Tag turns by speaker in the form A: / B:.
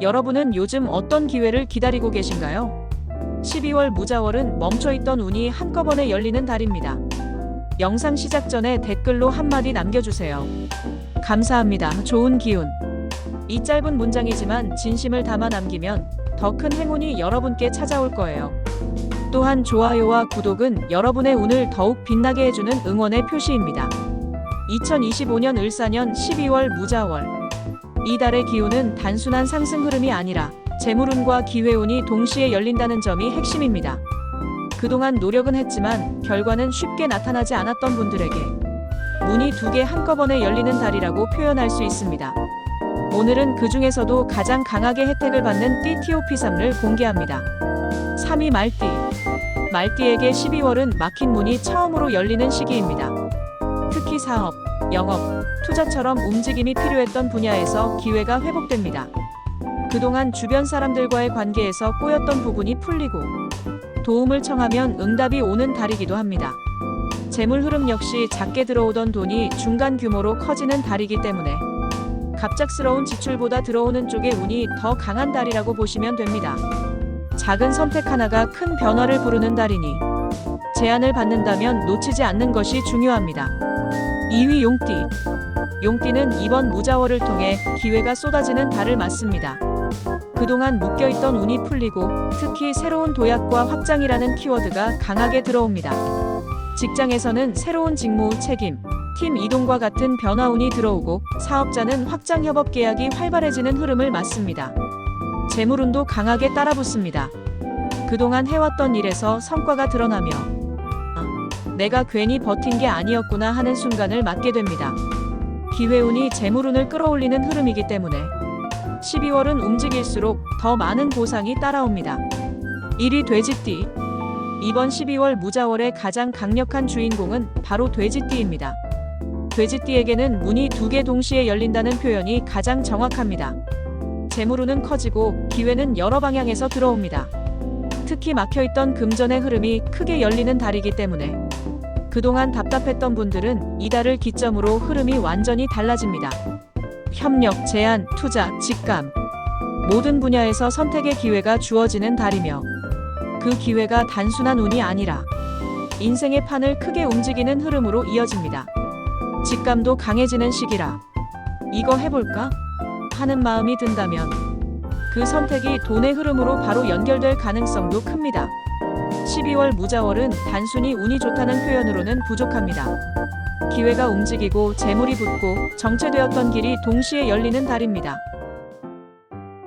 A: 여러분은 요즘 어떤 기회를 기다리고 계신가요? 12월 무자월은 멈춰있던 운이 한꺼번에 열리는 달입니다. 영상 시작 전에 댓글로 한마디 남겨주세요. 감사합니다. 좋은 기운. 이 짧은 문장이지만 진심을 담아 남기면 더 큰 행운이 여러분께 찾아올 거예요. 또한 좋아요와 구독은 여러분의 운을 더욱 빛나게 해주는 응원의 표시입니다. 2025년 을사년 12월 무자월. 이 달의 기운은 단순한 상승 흐름이 아니라 재물운과 기회운이 동시에 열린다는 점이 핵심입니다. 그동안 노력은 했지만 결과는 쉽게 나타나지 않았던 분들에게 문이 두 개 한꺼번에 열리는 달이라고 표현할 수 있습니다. 오늘은 그 중에서도 가장 강하게 혜택을 받는 띠 TOP3를 공개합니다. 3위 말띠. 말띠에게 12월은 막힌 문이 처음으로 열리는 시기입니다. 특히 사업, 영업, 투자처럼 움직임이 필요했던 분야에서 기회가 회복됩니다. 그동안 주변 사람들과의 관계에서 꼬였던 부분이 풀리고 도움을 청하면 응답이 오는 달이기도 합니다. 재물 흐름 역시 작게 들어오던 돈이 중간 규모로 커지는 달이기 때문에 갑작스러운 지출보다 들어오는 쪽의 운이 더 강한 달이라고 보시면 됩니다. 작은 선택 하나가 큰 변화를 부르는 달이니 제안을 받는다면 놓치지 않는 것이 중요합니다. 2위 용띠. 용띠는 이번 무자월을 통해 기회가 쏟아지는 달을 맞습니다. 그동안 묶여있던 운이 풀리고 특히 새로운 도약과 확장이라는 키워드가 강하게 들어옵니다. 직장에서는 새로운 직무 책임, 팀 이동과 같은 변화운이 들어오고 사업자는 확장 협업 계약이 활발해지는 흐름을 맞습니다. 재물운도 강하게 따라붙습니다. 그동안 해왔던 일에서 성과가 드러나며 아, 내가 괜히 버틴 게 아니었구나 하는 순간을 맞게 됩니다. 기회운이 재물운을 끌어올리는 흐름이기 때문에 12월은 움직일수록 더 많은 보상이 따라옵니다. 1위 돼지띠. 이번 12월 무자월의 가장 강력한 주인공은 바로 돼지띠입니다. 돼지띠에게는 문이 두 개 동시에 열린다는 표현이 가장 정확합니다. 재물운은 커지고 기회는 여러 방향에서 들어옵니다. 특히 막혀있던 금전의 흐름이 크게 열리는 달이기 때문에 그동안 답답했던 분들은 이달을 기점으로 흐름이 완전히 달라집니다. 협력, 제안, 투자, 직감. 모든 분야에서 선택의 기회가 주어지는 달이며 그 기회가 단순한 운이 아니라 인생의 판을 크게 움직이는 흐름으로 이어집니다. 직감도 강해지는 시기라 이거 해볼까? 하는 마음이 든다면 그 선택이 돈의 흐름으로 바로 연결될 가능성도 큽니다. 12월 무자월은 단순히 운이 좋다는 표현으로는 부족합니다. 기회가 움직이고 재물이 붙고 정체되었던 길이 동시에 열리는 달입니다.